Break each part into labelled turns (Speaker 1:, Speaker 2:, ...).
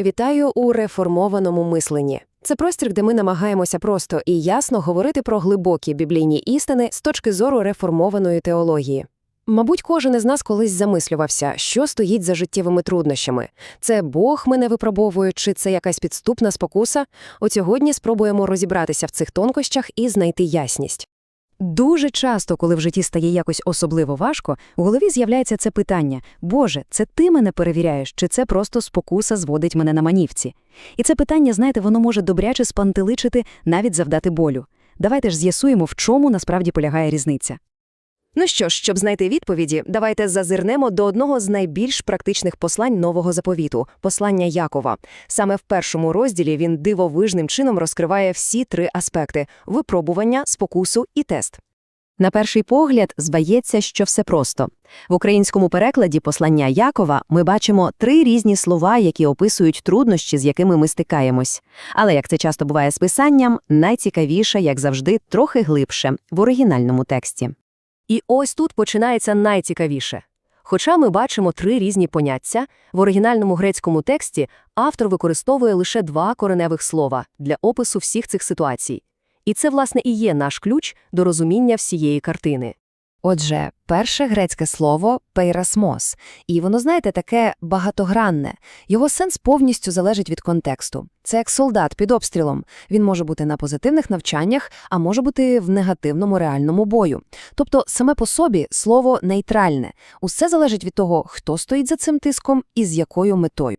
Speaker 1: Вітаю у реформованому мисленні. Це простір, де ми намагаємося просто і ясно говорити про глибокі біблійні істини з точки зору реформованої теології. Мабуть, кожен із нас колись замислювався, що стоїть за життєвими труднощами. Це Бог мене випробовує, чи це якась підступна спокуса? От сьогодні спробуємо розібратися в цих тонкощах і знайти ясність. Дуже часто, коли в житті стає якось особливо важко, у голові з'являється це питання: Боже, це ти мене перевіряєш, чи це просто спокуса зводить мене на манівці? І це питання, знаєте, воно може добряче спантеличити, навіть завдати болю. Давайте ж з'ясуємо, в чому насправді полягає різниця. Ну що ж, щоб знайти відповіді, давайте зазирнемо до одного з найбільш практичних послань нового заповіту послання Якова. Саме в першому розділі він дивовижним чином розкриває всі три аспекти випробування, спокусу і тест. На перший погляд здається, що все просто. В українському перекладі послання Якова ми бачимо три різні слова, які описують труднощі, з якими ми стикаємось. Але, як це часто буває з писанням, найцікавіше, як завжди, трохи глибше в оригінальному тексті. І ось тут починається найцікавіше. Хоча ми бачимо три різні поняття, в оригінальному грецькому тексті автор використовує лише два кореневих слова для опису всіх цих ситуацій. І це, власне, і є наш ключ до розуміння всієї картини. Отже, перше грецьке слово пейрасмос, і воно, знаєте, таке багатогранне. Його сенс повністю залежить від контексту. Це як солдат під обстрілом. Він може бути на позитивних навчаннях, а може бути в негативному реальному бою. Тобто, саме по собі слово нейтральне. Усе залежить від того, хто стоїть за цим тиском і з якою метою.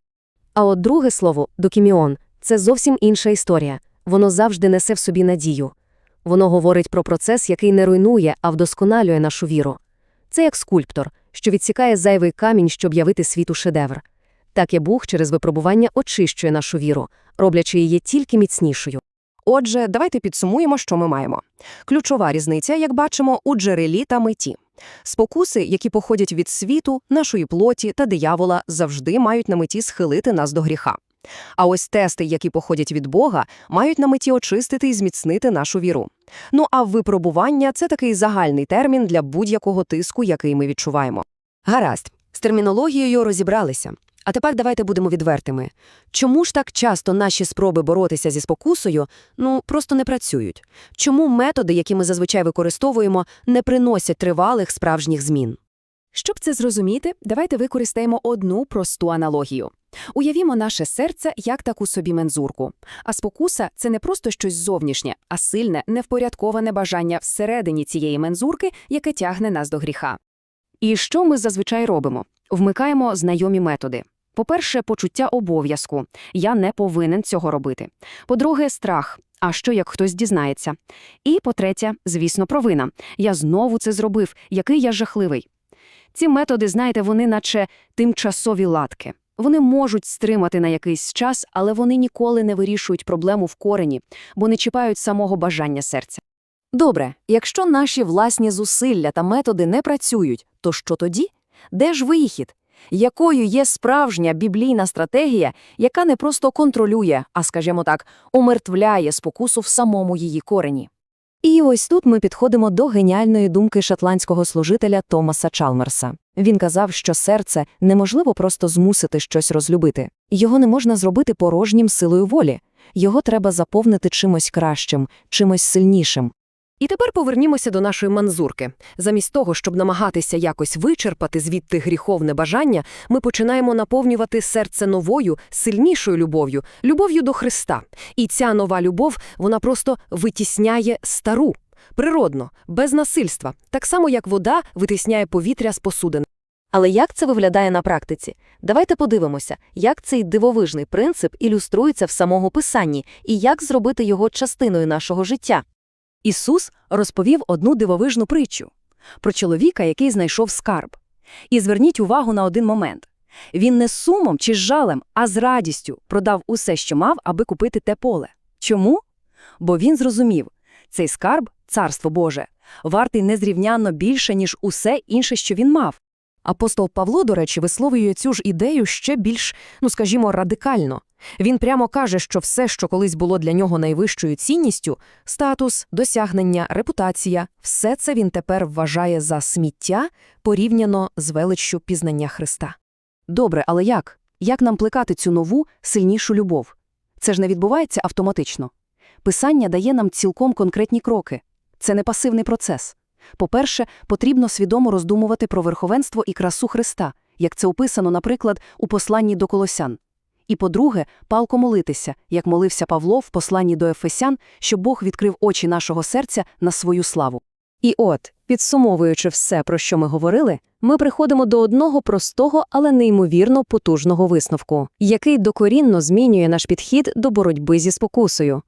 Speaker 1: А от друге слово докіміон це зовсім інша історія. Воно завжди несе в собі надію. Воно говорить про процес, який не руйнує, а вдосконалює нашу віру. Це як скульптор, що відсікає зайвий камінь, щоб явити світу шедевр. Так і Бог через випробування очищує нашу віру, роблячи її тільки міцнішою. Отже, давайте підсумуємо, що ми маємо. Ключова різниця, як бачимо, у джерелі та меті. Спокуси, які походять від світу, нашої плоті та диявола, завжди мають на меті схилити нас до гріха. А ось тести, які походять від Бога, мають на меті очистити і зміцнити нашу віру. Ну а випробування це такий загальний термін для будь-якого тиску, який ми відчуваємо. Гаразд, з термінологією розібралися. А тепер давайте будемо відвертими. Чому ж так часто наші спроби боротися зі спокусою ну просто не працюють? Чому методи, які ми зазвичай використовуємо, не приносять тривалих справжніх змін?
Speaker 2: Щоб це зрозуміти, давайте використаємо одну просту аналогію. Уявімо наше серце як таку собі мензурку. А спокуса це не просто щось зовнішнє, а сильне, невпорядковане бажання всередині цієї мензурки, яке тягне нас до гріха. І що ми зазвичай робимо? Вмикаємо знайомі методи. По-перше, почуття обов'язку. Я не повинен цього робити. По-друге, страх. А що як хтось дізнається? І по-третє, звісно, провина. Я знову це зробив, який я жахливий. Ці методи, знаєте, вони наче тимчасові латки. Вони можуть стримати на якийсь час, але вони ніколи не вирішують проблему в корені, бо не чіпають самого бажання серця.
Speaker 1: Добре, якщо наші власні зусилля та методи не працюють, то що тоді? Де ж вихід? Якою є справжня біблійна стратегія, яка не просто контролює, а, скажімо так, умертвляє спокусу в самому її корені? І ось тут ми підходимо до геніальної думки шотландського служителя Томаса Чалмерса. Він казав, що серце неможливо просто змусити щось розлюбити. Його не можна зробити порожнім силою волі. Його треба заповнити чимось кращим, чимось сильнішим. І тепер повернімося до нашої манзурки. Замість того, щоб намагатися якось вичерпати звідти гріховне бажання, ми починаємо наповнювати серце новою, сильнішою любов'ю, любов'ю до Христа. І ця нова любов, вона просто витісняє стару. Природно, без насильства, так само як вода витисняє повітря з посудин. Але як це виглядає на практиці? Давайте подивимося, як цей дивовижний принцип ілюструється в самого писанні і як зробити його частиною нашого життя. Ісус розповів одну дивовижну притчу про чоловіка, який знайшов скарб. І зверніть увагу на один момент. Він не з сумом чи з жалем, а з радістю продав усе, що мав, аби купити те поле. Чому? Бо він зрозумів, цей скарб, царство Боже, вартий незрівнянно більше, ніж усе інше, що він мав. Апостол Павло, до речі, висловлює цю ж ідею ще більш, ну скажімо, радикально. Він прямо каже, що все, що колись було для нього найвищою цінністю статус, досягнення, репутація все це він тепер вважає за сміття порівняно з величчю пізнання Христа. Добре, але як?
Speaker 2: Як нам плекати цю нову, сильнішу любов? Це ж не відбувається автоматично. Писання дає нам цілком конкретні кроки. Це не пасивний процес. По-перше, потрібно свідомо роздумувати про верховенство і красу Христа, як це описано, наприклад, у посланні до Колосян. І по-друге, палко молитися, як молився Павло в посланні до Ефесян, щоб Бог відкрив очі нашого серця на свою славу.
Speaker 1: І от, підсумовуючи все, про що ми говорили, ми приходимо до одного простого, але неймовірно потужного висновку, який докорінно змінює наш підхід до боротьби зі спокусою.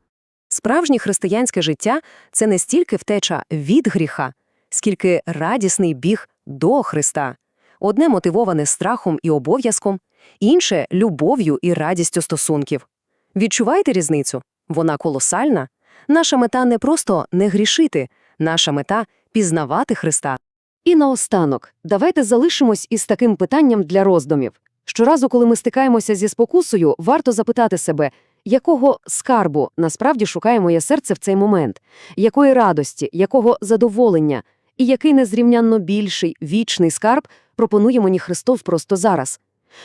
Speaker 1: Справжнє християнське життя – це не стільки втеча від гріха, скільки радісний біг до Христа. Одне мотивоване страхом і обов'язком, інше – любов'ю і радістю стосунків. Відчуваєте різницю? Вона колосальна. Наша мета не просто не грішити, наша мета – пізнавати Христа. І наостанок, давайте залишимось із таким питанням для роздумів. Щоразу, коли ми стикаємося зі спокусою, варто запитати себе, якого скарбу насправді шукає моє серце в цей момент, якої радості, якого задоволення, і який незрівнянно більший, вічний скарб пропонує мені Христос просто зараз.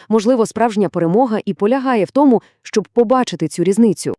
Speaker 1: Можливо, справжня перемога і полягає в тому, щоб побачити цю різницю.